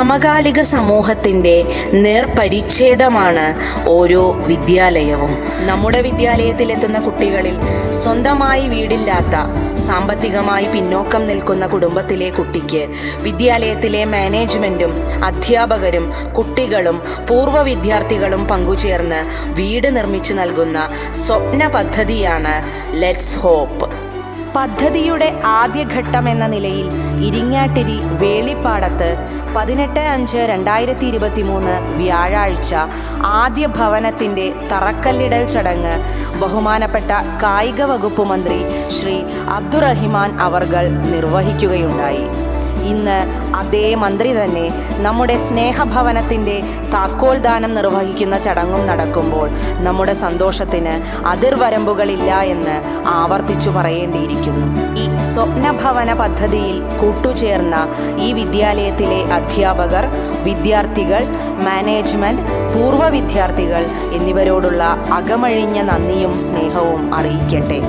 സമകാലിക സമൂഹത്തിന്റെ നേർപരിച്ഛേദമാണ് ഓരോ വിദ്യാലയവും. നമ്മുടെ വിദ്യാലയത്തിലെത്തുന്ന കുട്ടികളിൽ സ്വന്തമായി വീടില്ലാത്ത സാമ്പത്തികമായി പിന്നോക്കം നിൽക്കുന്ന കുടുംബത്തിലെ കുട്ടിക്ക് വിദ്യാലയത്തിലെ മാനേജ്മെന്റും അധ്യാപകരും കുട്ടികളും പൂർവ വിദ്യാർത്ഥികളും പങ്കുചേർന്ന് വീട് നിർമ്മിച്ചു നൽകുന്ന സ്വപ്ന പദ്ധതിയാണ് ലെറ്റ്സ് ഹോപ്പ് പദ്ധതിയുടെ ആദ്യഘട്ടം എന്ന നിലയിൽ ഇരിങ്ങാട്ടിരി വേളിപ്പാടത്ത് പതിനെട്ട് അഞ്ച് രണ്ടായിരത്തി ഇരുപത്തി മൂന്ന് വ്യാഴാഴ്ച ആദ്യ ഭവനത്തിന്റെ തറക്കല്ലിടൽ ചടങ്ങ് ബഹുമാനപ്പെട്ട കായിക വകുപ്പ് മന്ത്രി ശ്രീ അബ്ദുറഹിമാൻ അവർകൾ നിർവഹിക്കുകയുണ്ടായി. ഇന്ന് അതേ മന്ത്രി തന്നെ നമ്മുടെ സ്നേഹഭവനത്തിന്റെ താക്കോൽ ദാനം നിർവഹിക്കുന്ന ചടങ്ങും നടക്കുമ്പോൾ നമ്മുടെ സന്തോഷത്തിന് അതിർവരമ്പുകളില്ല എന്ന് ആവർത്തിച്ചു പറയേണ്ടിയിരിക്കുന്നു. ഈ സ്വപ്നഭവന പദ്ധതിയിൽ കൂട്ടുചേർന്ന ഈ വിദ്യാലയത്തിലെ അധ്യാപകർ വിദ്യാർത്ഥികൾ മാനേജ്മെന്റ് പൂർവ വിദ്യാർത്ഥികൾ എന്നിവരോടുള്ള അകമഴിഞ്ഞ നന്ദിയും സ്നേഹവും അറിയിക്കട്ടെ.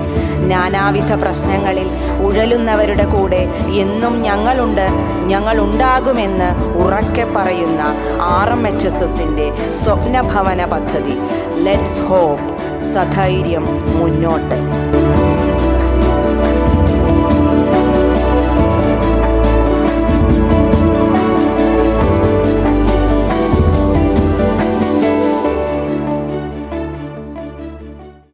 നാനാവിധ പ്രശ്നങ്ങളിൽ ഉഴലുന്നവരുടെ കൂടെ എന്നും ഞങ്ങളുണ്ട് ഞങ്ങളുണ്ടാകുമെന്ന് ഉറക്കെ പറയുന്ന ആർ എം എച്ച് എസ് എസിന്റെ സ്വപ്നഭവന പദ്ധതി. ലെറ്റ്സ് ഹോപ്പ് സധൈര്യം മുന്നോട്ട്.